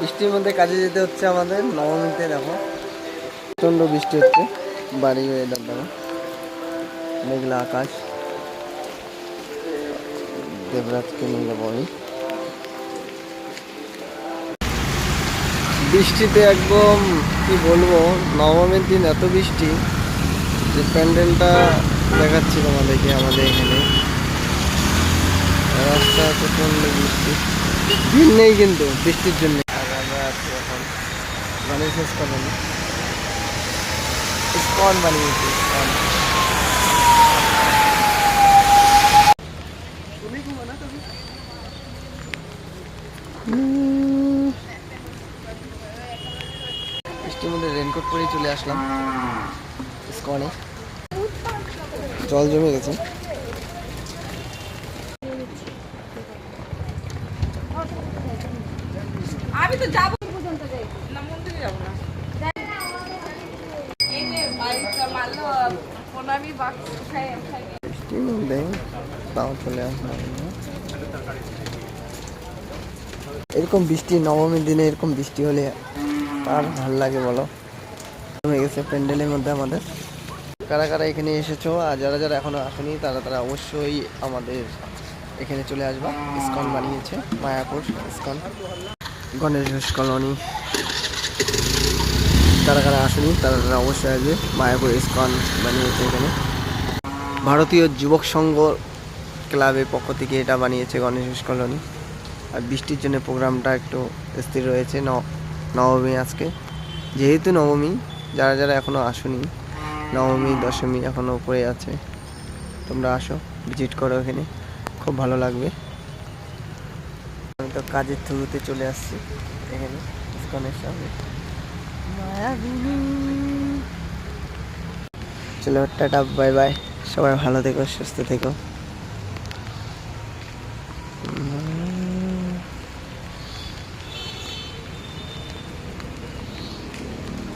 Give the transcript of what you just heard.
বৃষ্টির মধ্যে কাজে যেতে হচ্ছে আমাদের, নবমীতে দেখো। প্রচণ্ড বৃষ্টি হচ্ছে, বাড়ি হয়ে দেখো। মেঘলা আকাশ। দেবরাজকে নিয়ে যাব আমি বৃষ্টিতে একদম, কি বলব, নবমীর দিন এত বৃষ্টি যে প্যান্ডেলটা দেখাচ্ছি তোমাদেরকে আমাদের এখানে। রাস্তা প্রচণ্ড বৃষ্টি। ভিড় নেই কিন্তু, বৃষ্টির জন্য। বানিয়েছি বৃষ্টির মধ্যে রেনকোট পরেই চলে আসলাম। স্কনে জল জমে গেছে। আমি তো যাব এরকম বৃষ্টি, নবমীর দিনে এরকম বৃষ্টি হলে আর ভালো লাগে বলো? হয়ে গেছে প্যান্ডেলের মধ্যে আমাদের। কারা কারা এখানে এসেছ আর যারা যারা এখনও আসেনি, তারা তারা অবশ্যই আমাদের এখানে চলে আসবা। ইস্কন বানিয়েছে, মায়াপুর ইস্কন। গণেশ কলোনি। তারা কারা আসেনি, তারা অবশ্যই আসবে। মায়াপুর ইস্কন বানিয়েছে এখানে। ভারতীয় যুবক সংঘ ক্লাবের পক্ষ থেকে এটা বানিয়েছে গণেশ কলোনি। আর বৃষ্টির জন্য প্রোগ্রামটা একটু স্থির রয়েছে নবমী আজকে। যেহেতু নবমী, যারা যারা এখনও আসুনি, নবমী, দশমী এখনও পড়ে আছে, তোমরা আসো, ভিজিট করো এখানে, খুব ভালো লাগবে। আমি তো কাজের থ্রুতে চলে আসছি এখানে। দোকানের সামনে চলো টাটা বাই বাই সবাই ভালো থেকো সুস্থ থেকো।